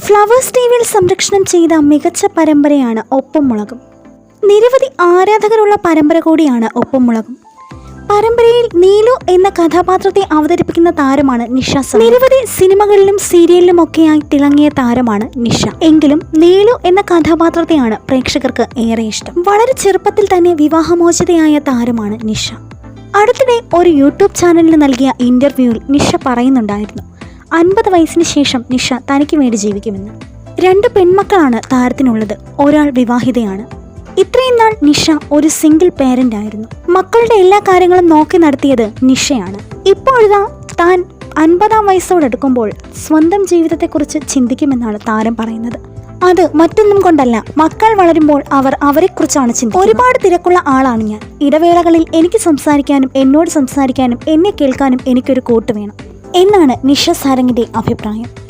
Flowers T വിയിൽ സംരക്ഷണം ചെയ്ത മികച്ച പരമ്പരയാണ് ഒപ്പം മുളകും നിരവധി ആരാധകരുള്ള പരമ്പര കൂടിയാണ് ഒപ്പം മുളകും പരമ്പരയിൽ നീലു എന്ന കഥാപാത്രത്തെ അവതരിപ്പിക്കുന്ന താരമാണ് നിഷ. നിരവധി സിനിമകളിലും സീരിയലിലും ഒക്കെയായി തിളങ്ങിയ താരമാണ് നിഷ. എങ്കിലും നീലു എന്ന കഥാപാത്രത്തെയാണ് പ്രേക്ഷകർക്ക് ഏറെ ഇഷ്ടം. വളരെ ചെറുപ്പത്തിൽ തന്നെ വിവാഹമോചിതയായ താരമാണ് നിഷ. അടുത്തിടെ ഒരു യൂട്യൂബ് ചാനലിന് നൽകിയ ഇന്റർവ്യൂവിൽ നിഷ പറയുന്നുണ്ടായിരുന്നു അൻപത് വയസ്സിന് ശേഷം നിഷ തനിക്ക് വേണ്ടി ജീവിക്കുമെന്ന്. രണ്ട് പെൺമക്കളാണ് താരത്തിനുള്ളത്. ഒരാൾ വിവാഹിതയാണ്. ഇത്രയും നാൾ നിഷ ഒരു സിംഗിൾ പേരന്റ് ആയിരുന്നു. മക്കളുടെ എല്ലാ കാര്യങ്ങളും നോക്കി നടത്തിയത് നിഷയാണ്. ഇപ്പോഴിതാ താൻ അൻപതാം വയസ്സോടടുക്കുമ്പോൾ സ്വന്തം ജീവിതത്തെക്കുറിച്ച് ചിന്തിക്കുമെന്നാണ് താരം പറയുന്നത്. അത് മറ്റൊന്നും കൊണ്ടല്ല. മക്കൾ വളരുമ്പോൾ അവർ അവരെക്കുറിച്ചാണ് ചിന്തിക്കുന്നത്. ഒരുപാട് തിരക്കുള്ള ആളാണ് ഞാൻ. ഇടവേളകളിൽ എനിക്ക് സംസാരിക്കാനും എന്നോട് സംസാരിക്കാനും എന്നെ കേൾക്കാനും എനിക്കൊരു കൂട്ട് വേണം. എന്നാണ് നിഷ സാരംഗിന്റെ അഭിപ്രായം.